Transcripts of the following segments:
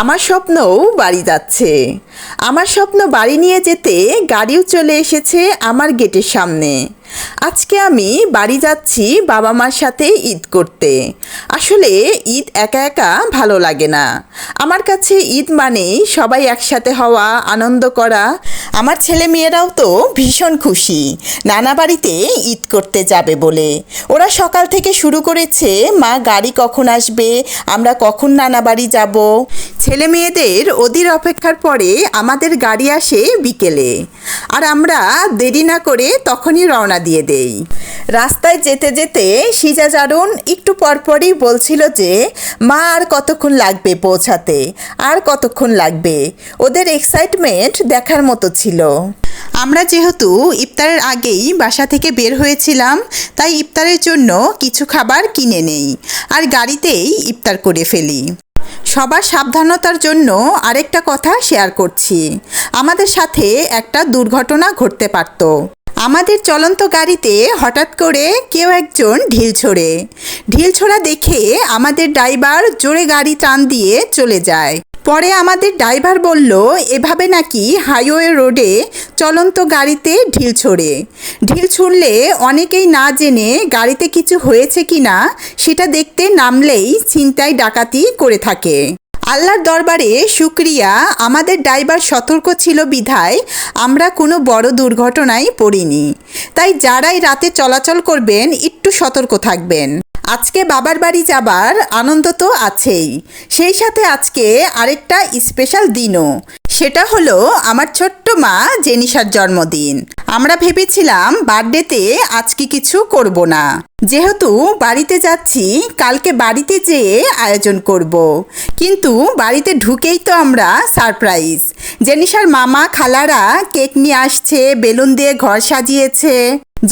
আমার স্বপ্নও বাড়ি যাচ্ছে। আমার স্বপ্ন বাড়ি নিয়ে যেতে গাড়িও চলে এসেছে আমার গেটের সামনে। আজকে আমি বাড়ি যাচ্ছি বাবা মার সাথে ঈদ করতে। আসলে ঈদ একা একা ভালো লাগে না। আমার কাছে ঈদ মানেই সবাই একসাথে হওয়া, আনন্দ করা। আমার ছেলে মেয়েরাও তো ভীষণ খুশি। নানা বাড়িতে ঈদ করতে যাবে বলে। ওরা সকাল থেকে শুরু করেছে, মা, গাড়ি কখন আসবে? আমরা কখন নানা বাড়ি যাব? ছেলে মেয়েদের ওদের অপেক্ষার পরে আমাদের গাড়ি আসে বিকেলে। আর আমরা দেরি না করে তখনই রওনা দিয়ে দেই। রাস্তায় যেতে যেতে সিজা জারুন একটু পরপরই বলছিল যে, মা, আর কতক্ষণ লাগবে পৌঁছাতে? আর কতক্ষণ লাগবে? ওদের এক্সাইটমেন্ট দেখার মতো ছিল। আমরা যেহেতু ইফতারের আগেই বাসা থেকে বের হয়েছিলাম, তাই ইফতারের জন্য কিছু খাবার কিনে নেই, আর গাড়িতেই ইফতার করে ফেলি। সবার সাবধানতার জন্য আরেকটা কথা শেয়ার করছি। আমাদের সাথে একটা দুর্ঘটনা ঘটতে পারত। আমাদের চলন্ত গাড়িতে হঠাৎ করে কেউ একজন ঢিল ছোড়ে। ঢিল ছোড়া দেখে আমাদের ড্রাইভার জোরে গাড়ি টান দিয়ে চলে যায়। পরে আমাদের ড্রাইভার বলল, এভাবে নাকি হাইওয়ে রোডে চলন্ত গাড়িতে ঢিল ছোড়ে। ঢিল ছুঁড়লে অনেকেই না জেনে গাড়িতে কিছু হয়েছে কি না, সেটা দেখতে নামলেই ছিনতাই, ডাকাতি করে থাকে। আল্লাহর দরবারে শুক্রিয়া, আমাদের ড্রাইভার সতর্ক ছিল বিধায় আমরা কোনো বড় দুর্ঘটনায় পড়িনি। তাই যারাই রাতে চলাচল করবেন, একটু সতর্ক থাকবেন। আজকে বাবার বাড়ি যাবার আনন্দ তো আছেই। সেই সাথে আজকে আরেকটা স্পেশাল দিনও। সেটা হলো আমার ছোট্ট মা জেনিসার জন্মদিন। আমরা ভেবেছিলাম বার্থডেতে আজকে কিছু করব না। যেহেতু বাড়িতে যাচ্ছি, কালকে বাড়িতে যেয়ে আয়োজন করব। কিন্তু বাড়িতে ঢুকেই তো আমরা সারপ্রাইজ জেনিসার মামা খালারা কেক নিয়ে আসছে, বেলুন দিয়ে ঘর সাজিয়েছে।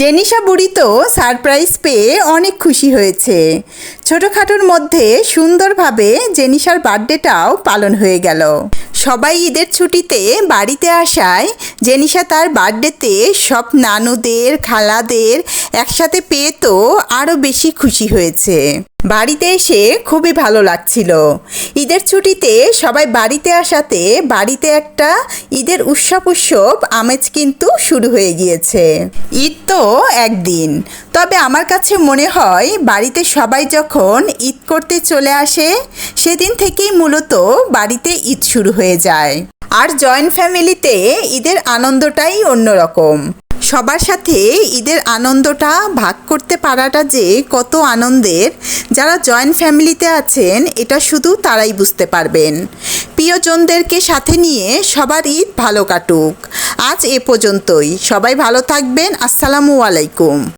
জেনিসা বুড়ি তো সারপ্রাইজ পেয়ে অনেক খুশি হয়েছে। ছোটোখাটোর মধ্যে সুন্দরভাবে জেনিসার বার্থডেটাও পালন হয়ে গেল। সবাই ঈদের ছুটিতে বাড়িতে আসায় জেনিসা তার বার্থডেতে সব নানুদের খালাদের একসাথে পেয়ে তো আরও বেশি খুশি হয়েছে। বাড়িতে এসে খুবই ভালো লাগছিল। ঈদের ছুটিতে সবাই বাড়িতে আসাতে বাড়িতে একটা ঈদের উৎসব উৎসব আমেজ কিন্তু শুরু হয়ে গিয়েছে। ঈদ তো একদিন। তবে আমার কাছে মনে হয় বাড়িতে সবাই যখন ঈদ করতে চলে আসে, সেদিন থেকেই মূলত বাড়িতে ঈদ শুরু হয়ে যায়। আর জয়েন্ট ফ্যামিলিতে ঈদের আনন্দটাই অন্যরকম। সবার সাথে ঈদের আনন্দটা ভাগ করতে পারাটা যে কত আনন্দের। যারা জয়েন্ট ফ্যামিলিতে আছেন, এটা শুধু তারাই বুঝতে পারবেন। প্রিয়জনদেরকে সাথে নিয়ে সবার ঈদ ভালো কাটুক। আজ এ পর্যন্তই। সবাই ভালো থাকবেন। আসসালামু আলাইকুম।